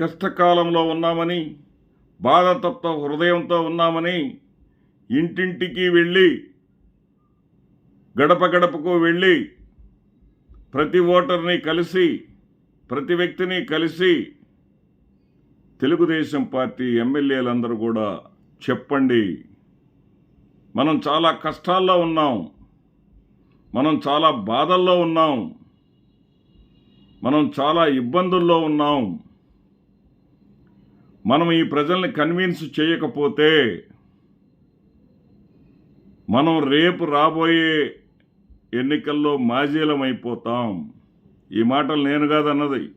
కష్టకాలంలో ఉన్నామని బాధతప్త హృదయంతో ఉన్నామని ఇంటింటికి వెళ్ళి గడప గడపకు వెళ్ళి ప్రతి ఓటర్ని కలిసి ప్రతి వ్యక్తిని కలిసి తెలుగుదేశం పార్టీ ఎమ్మెల్యేలందరూ కూడా చెప్పండి. మనం చాలా కష్టాల్లో ఉన్నాం. మనం చాలా బాధల్లో ఉన్నాం. మనం చాలా ఇబ్బందుల్లో ఉన్నాం. మనం ఈ ప్రజల్ని కన్విన్స్ చేయకపోతే మనం రేపు రాబోయే ఎన్నికల్లో మాజీలమైపోతాం. ఈ మాటలు నేను కాదన్నది.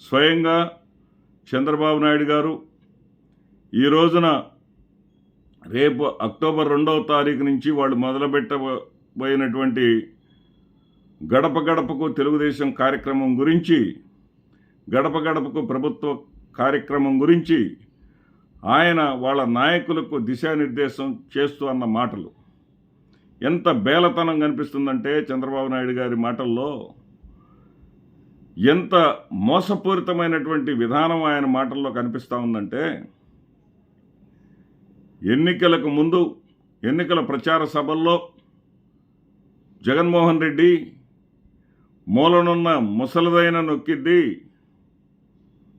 స్వయంగా చంద్రబాబు నాయుడు గారు ఈ రోజున రేపు అక్టోబర్ రెండవ తారీఖు నుంచి వాళ్ళు మొదలుపెట్టబోయినటువంటి గడప గడపకు తెలుగుదేశం కార్యక్రమం గురించి గడప గడపకు ప్రభుత్వ కార్యక్రమం గురించి ఆయన వాళ్ళ నాయకులకు దిశానిర్దేశం చేస్తూ అన్న మాటలు. ఎంత బేలతనం కనిపిస్తుందంటే చంద్రబాబు నాయుడు గారి మాటల్లో ఎంత మోసపూరితమైనటువంటి విధానం ఆయన మాటల్లో కనిపిస్తూ ఉందంటే ఎన్నికలకు ముందు ఎన్నికల ప్రచార సభల్లో జగన్మోహన్ రెడ్డి మూలనున్న ముసలిదైన నొక్కిద్ది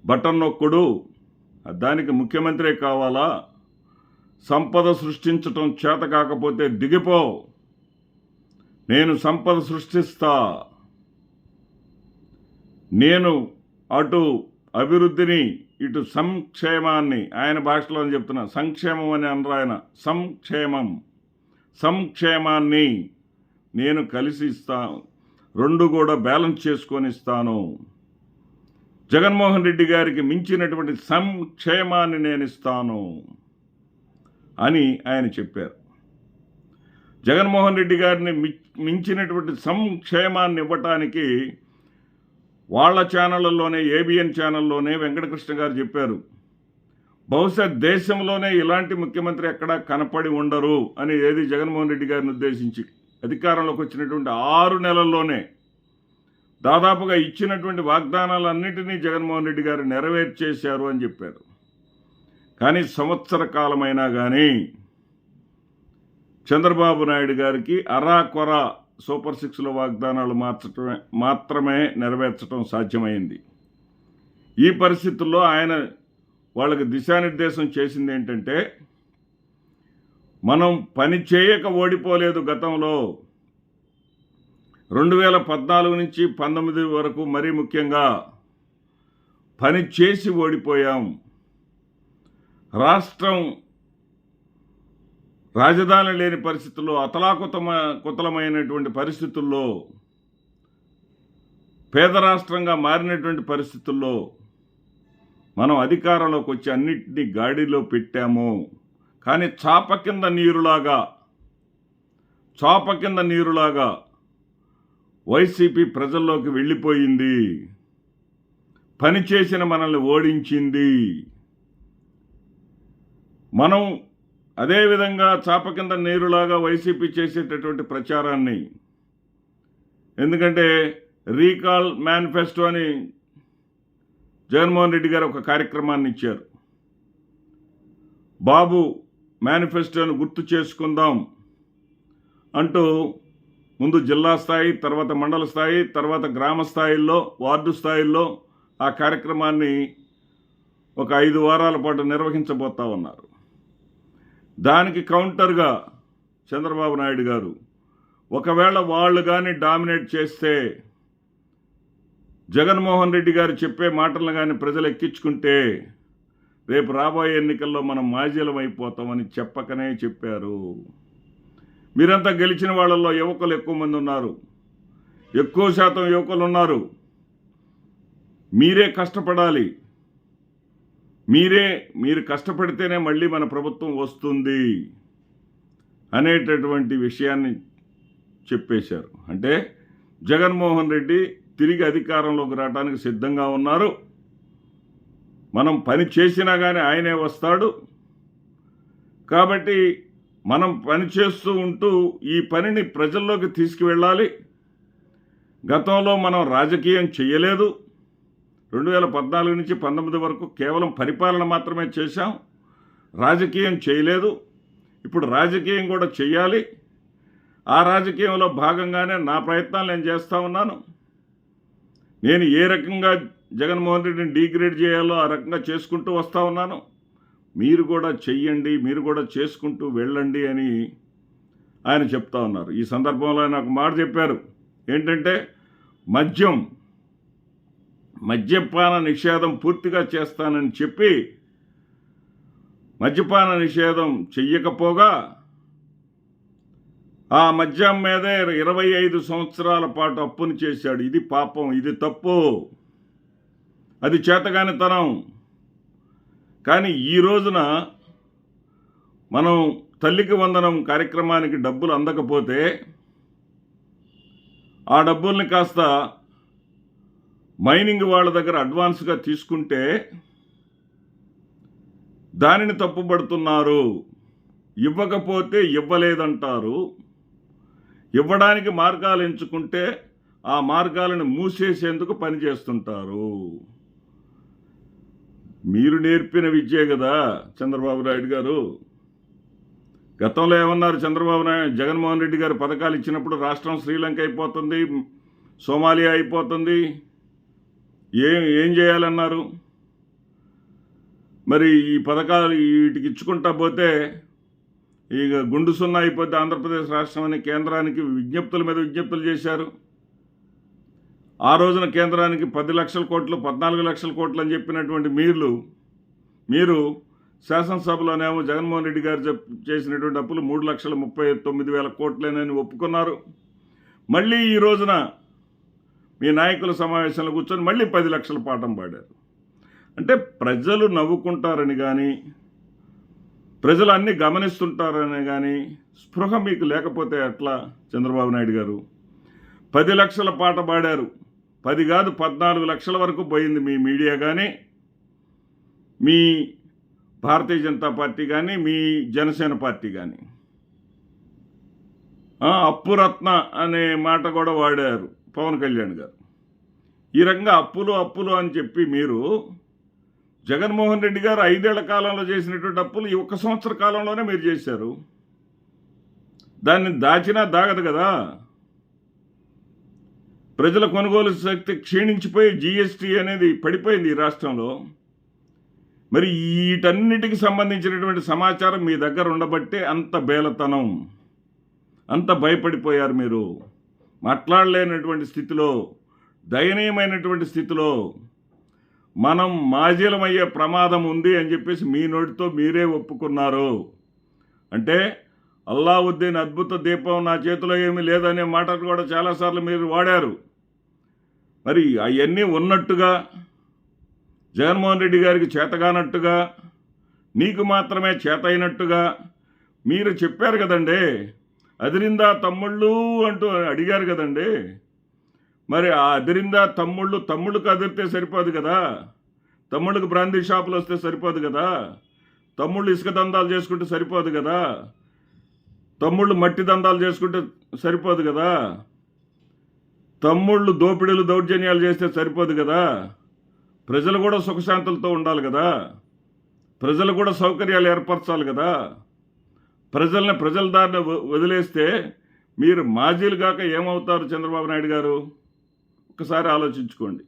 బటన్ నొక్కుడు దానికి ముఖ్యమంత్రి కావాలా? సంపద సృష్టించటం చేత కాకపోతే దిగిపో. నేను సంపద సృష్టిస్తా. నేను అటు అభివృద్ధిని ఇటు సంక్షేమాన్ని ఆయన భాషలో చెప్తున్నా. సంక్షేమం అని అనరు ఆయన. సంక్షేమం. సంక్షేమాన్ని నేను కలిసి ఇస్తాను. రెండు కూడా బ్యాలెన్స్ చేసుకొని ఇస్తాను. జగన్మోహన్ రెడ్డి గారికి మించినటువంటి సంక్షేమాన్ని నేను ఇస్తాను అని ఆయన చెప్పారు. జగన్మోహన్ రెడ్డి గారిని మి- మించినటువంటి సంక్షేమాన్ని ఇవ్వటానికి వాళ్ళ ఛానళ్ళలోనే ఏబిఎన్ ఛానల్లోనే వెంకటకృష్ణ గారు చెప్పారు. బహుశా దేశంలోనే ఇలాంటి ముఖ్యమంత్రి ఎక్కడా కనపడి ఉండరు అని ఏది జగన్మోహన్ రెడ్డి గారిని ఉద్దేశించి అధికారంలోకి వచ్చినటువంటి ఆరు నెలల్లోనే దాదాపుగా ఇచ్చినటువంటి వాగ్దానాలన్నిటినీ జగన్మోహన్ రెడ్డి గారు నెరవేర్చేశారు అని చెప్పారు. కానీ సంవత్సర కాలమైనా కానీ చంద్రబాబు నాయుడు గారికి అరా కొర సూపర్ సిక్స్లో వాగ్దానాలు మార్చటమే మాత్రమే నెరవేర్చడం సాధ్యమైంది. ఈ పరిస్థితుల్లో ఆయన వాళ్ళకి దిశానిర్దేశం చేసింది ఏంటంటే మనం పని చేయక ఓడిపోలేదు గతంలో. రెండు వేల పద్నాలుగు నుంచి పంతొమ్మిది వరకు మరీ ముఖ్యంగా పని చేసి ఓడిపోయాం. రాష్ట్రం రాజధాని లేని పరిస్థితుల్లో అతలాకుతమ కుతలమైనటువంటి పరిస్థితుల్లో పేద రాష్ట్రంగా మారినటువంటి పరిస్థితుల్లో మనం అధికారంలోకి వచ్చి అన్నిటినీ గాడిలో పెట్టాము. కానీ చాప కింద నీరులాగా చాప కింద నీరులాగా వైసీపీ ప్రజల్లోకి వెళ్ళిపోయింది. పని చేసిన మనల్ని ఓడించింది. మనం అదేవిధంగా చాప కింద నీరులాగా వైసీపీ చేసేటటువంటి ప్రచారాన్ని ఎందుకంటే రీకాల్ మేనిఫెస్టో అని జగన్మోహన్ రెడ్డి గారు ఒక కార్యక్రమాన్ని ఇచ్చారు. బాబు మేనిఫెస్టోను గుర్తు చేసుకుందాం అంటూ ముందు జిల్లా స్థాయి తర్వాత మండల స్థాయి తర్వాత గ్రామ స్థాయిల్లో వార్డు స్థాయిల్లో ఆ కార్యక్రమాన్ని ఒక ఐదు వారాల పాటు నిర్వహించబోతా ఉన్నారు. దానికి కౌంటర్గా చంద్రబాబు నాయుడు గారు ఒకవేళ వాళ్ళు కానీ డామినేట్ చేస్తే జగన్మోహన్ రెడ్డి గారు చెప్పే మాటలను కానీ ప్రజలు ఎక్కించుకుంటే రేపు రాబోయే ఎన్నికల్లో మనం మాజీలం అయిపోతామని చెప్పకనే చెప్పారు. మీరంతా గెలిచిన వాళ్ళల్లో యువకులు ఎక్కువ మంది ఉన్నారు. ఎక్కువ శాతం యువకులు ఉన్నారు. మీరే కష్టపడాలి. మీరే మీరు కష్టపడితేనే మళ్ళీ మన ప్రభుత్వం వస్తుంది అనేటటువంటి విషయాన్ని చెప్పేశారు. అంటే జగన్మోహన్ రెడ్డి తిరిగి అధికారంలోకి రావడానికి సిద్ధంగా ఉన్నారు. మనం పని చేసినా కానీ ఆయనే వస్తాడు. కాబట్టి మనం పని చేస్తూ ఉంటూ ఈ పనిని ప్రజల్లోకి తీసుకువెళ్ళాలి. గతంలో మనం రాజకీయం చేయలేదు. రెండు వేల పద్నాలుగు నుంచి పంతొమ్మిది వరకు కేవలం పరిపాలన మాత్రమే చేశాం. రాజకీయం చేయలేదు. ఇప్పుడు రాజకీయం కూడా చేయాలి. ఆ రాజకీయంలో భాగంగానే నా ప్రయత్నాలు నేను చేస్తూ ఉన్నాను. నేను ఏ రకంగా జగన్మోహన్ రెడ్డిని డీగ్రేడ్ చేయాలో ఆ రకంగా చేసుకుంటూ వస్తూ ఉన్నాను. మీరు కూడా చెయ్యండి మీరు కూడా చేసుకుంటూ వెళ్ళండి అని ఆయన చెప్తా ఉన్నారు. ఈ సందర్భంలో ఆయన ఒక మాట చెప్పారు. ఏంటంటే మద్యం మద్యపాన నిషేధం పూర్తిగా చేస్తానని చెప్పి మద్యపాన నిషేధం చెయ్యకపోగా ఆ మద్యం మీదే ఇరవై ఐదు సంవత్సరాల పాటు అప్పును చేశాడు. ఇది పాపం ఇది తప్పు. అది చేతగానితనం. కానీ ఈ రోజున మనం తల్లికి వందనం కార్యక్రమానికి డబ్బులు అందకపోతే ఆ డబ్బుల్ని కాస్త మైనింగ్ వాళ్ళ దగ్గర అడ్వాన్స్గా తీసుకుంటే దానిని తప్పుపడుతున్నారు. ఇవ్వకపోతే ఇవ్వలేదంటారు. ఇవ్వడానికి మార్గాలు ఎంచుకుంటే ఆ మార్గాలను మూసేసేందుకు పనిచేస్తుంటారు. మీరు నేర్పిన విద్యే కదా చంద్రబాబు నాయుడు గారు. గతంలో ఏమన్నారు చంద్రబాబు నాయుడు? జగన్మోహన్ రెడ్డి గారు పథకాలు ఇచ్చినప్పుడు రాష్ట్రం శ్రీలంక అయిపోతుంది సోమాలియా అయిపోతుంది. ఏం ఏం చేయాలన్నారు? మరి ఈ పథకాలు వీటికి ఇచ్చుకుంటా పోతే ఇక గుండు సున్నా అయిపోతే ఆంధ్రప్రదేశ్ రాష్ట్రం అనే కేంద్రానికి విజ్ఞప్తుల మీద విజ్ఞప్తులు చేశారు. ఆ రోజున కేంద్రానికి పది లక్షల కోట్లు పద్నాలుగు లక్షల కోట్లు అని చెప్పినటువంటి మీరు మీరు శాసనసభలోనేమో జగన్మోహన్ రెడ్డి గారు చెప్ చేసినటువంటి అప్పులు మూడు లక్షల ముప్పై తొమ్మిది వేల కోట్లేనని ఒప్పుకున్నారు. మళ్ళీ ఈ రోజున మీ నాయకుల సమావేశంలో కూర్చొని మళ్ళీ పది లక్షల పాఠం పాడారు. అంటే ప్రజలు నవ్వుకుంటారని కానీ ప్రజలు అన్నీ గమనిస్తుంటారని కానీ స్పృహ మీకు లేకపోతే ఎట్లా చంద్రబాబు నాయుడు గారు? పది లక్షల పాట పాడారు. పది కాదు పద్నాలుగు లక్షల వరకు పోయింది మీ మీడియా కానీ మీ భారతీయ జనతా పార్టీ కానీ మీ జనసేన పార్టీ కానీ అప్పురత్న అనే మాట కూడా వాడారు పవన్ కళ్యాణ్ గారు. ఈ రకంగా అప్పులు అప్పులు అని చెప్పి మీరు జగన్మోహన్ రెడ్డి గారు ఐదేళ్ళ కాలంలో చేసినటువంటి అప్పులు ఈ ఒక్క సంవత్సర కాలంలోనే మీరు చేశారు. దాన్ని దాచినా దాగదు కదా. ప్రజల కొనుగోలు శక్తి క్షీణించిపోయి జీఎస్టీ అనేది పడిపోయింది ఈ రాష్ట్రంలో. మరి వీటన్నిటికి సంబంధించినటువంటి సమాచారం మీ దగ్గర ఉండబట్టే అంత బేలతనం అంత భయపడిపోయారు మీరు. మాట్లాడలేనటువంటి స్థితిలో దయనీయమైనటువంటి స్థితిలో మనం మాజీలమయ్యే ప్రమాదం ఉంది అని చెప్పేసి మీ నోటితో మీరే ఒప్పుకున్నారు. అంటే అల్లావుద్దీన్ అద్భుత దీపం నా చేతిలో ఏమీ లేదనే మాటలు కూడా చాలాసార్లు మీరు వాడారు. మరి అవన్నీ ఉన్నట్టుగా జగన్మోహన్ రెడ్డి గారికి చేతగానట్టుగా నీకు మాత్రమే చేత అయినట్టుగా మీరు చెప్పారు కదండి. అదిరిందా తమ్ముళ్ళు అంటూ అడిగారు కదండి. మరి ఆ అదిరిందా తమ్ముళ్ళు తమ్ముళ్ళకు అదిరితే సరిపోదు కదా. తమ్ముళ్ళకి బ్రాందీ షాపులు వస్తే సరిపోదు కదా. తమ్ముళ్ళు ఇసుక దందాలు చేసుకుంటే సరిపోదు కదా. తమ్ముళ్ళు మట్టి దందాలు చేసుకుంటే సరిపోదు కదా. తమ్ముళ్ళు దోపిడీలు దౌర్జన్యాలు చేస్తే సరిపోదు కదా. ప్రజలు కూడా సుఖశాంతులతో ఉండాలి కదా. ప్రజలు కూడా సౌకర్యాలు ఏర్పరచాలి కదా. ప్రజల్ని ప్రజల దారిన వదిలేస్తే మీరు మాజీలు కాక ఏమవుతారు చంద్రబాబు నాయుడు గారు? ఒకసారి ఆలోచించుకోండి.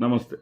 నమస్తే.